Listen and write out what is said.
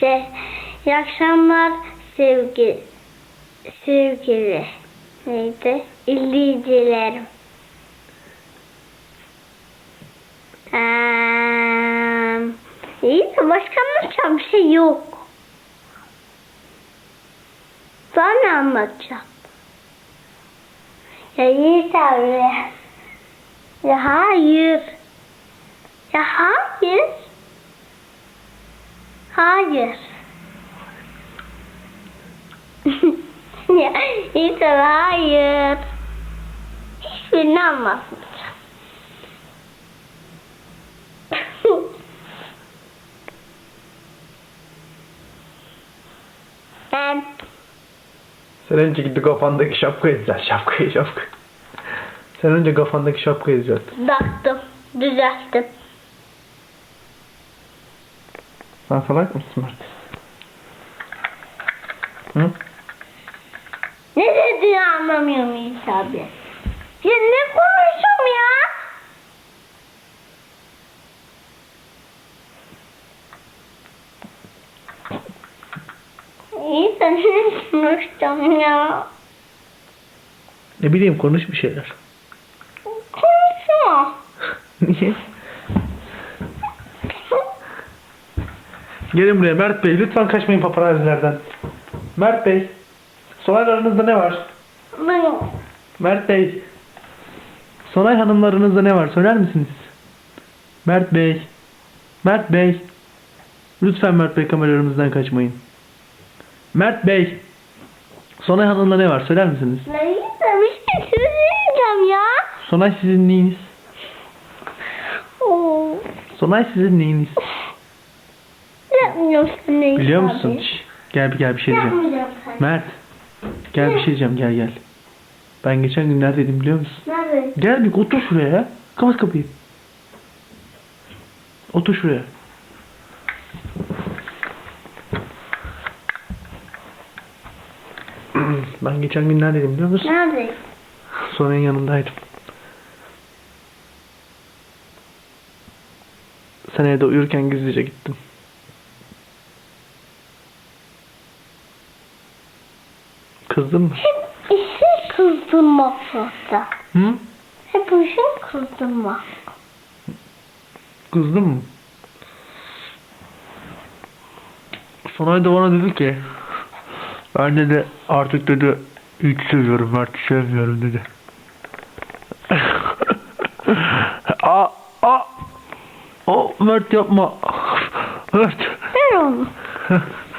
Şey, iyi akşamlar sevgi, sevgili neydi? İzleyicilerim. Eee, iyi de başka anlatacağım bir şey yok. Daha ne anlatacağım? Ya iyi tabii. Ya hayır. Ya hayır. Hayır. tabii hayır. Hiçbirini anlatmayacağım. ben Sen önce gidip kafandaki şapkayı düzelt. Şapkayı şapka. Sen önce kafandaki şapkayı düzelt. baktım, düzelttim. Sen salak mısın Mert? Hı? Ne dediğini anlamıyorum İsa abi. Ya ne konuşuyorum ya? İyi de ne konuşacağım ya? Ne bileyim konuş bir şeyler. Konuşma. Niye? Gelin buraya Mert Bey. Lütfen kaçmayın paparazilerden. Mert Bey. Sonay aranızda ne var? Ben Mert Bey. Sonay hanımlarınızda ne var? Söyler misiniz? Mert Bey. Mert Bey. Lütfen Mert Bey kameralarımızdan kaçmayın. Mert Bey. Sonay hanımla ne var? Söyler misiniz? ne şey söyleyeceğim ya. Sonay sizin neyiniz? Oo. Sonay sizin neyiniz? Yapmıyorum seni Biliyor musun? Şş, gel bir gel bir şey diyeceğim. Yapmayacağım. Mert. Gel bir şey diyeceğim gel gel. Ben geçen gün neredeydim biliyor musun? Nerede? Gel bir otur şuraya ya. Kapat kapıyı. Otur şuraya. ben geçen gün neredeydim biliyor musun? Nerede? Sonra'nın yanındaydım. Sen evde uyurken gizlice gittim. Kızdın mı? Hep işi kızdırmak zaten. Hı? Hep işin kızdırmak. Kızdın mı? Sonay da bana dedi ki ben dedi artık dedi hiç seviyorum Mert'i sevmiyorum dedi. aa, aa, o Mert yapma. Mert. Ver onu.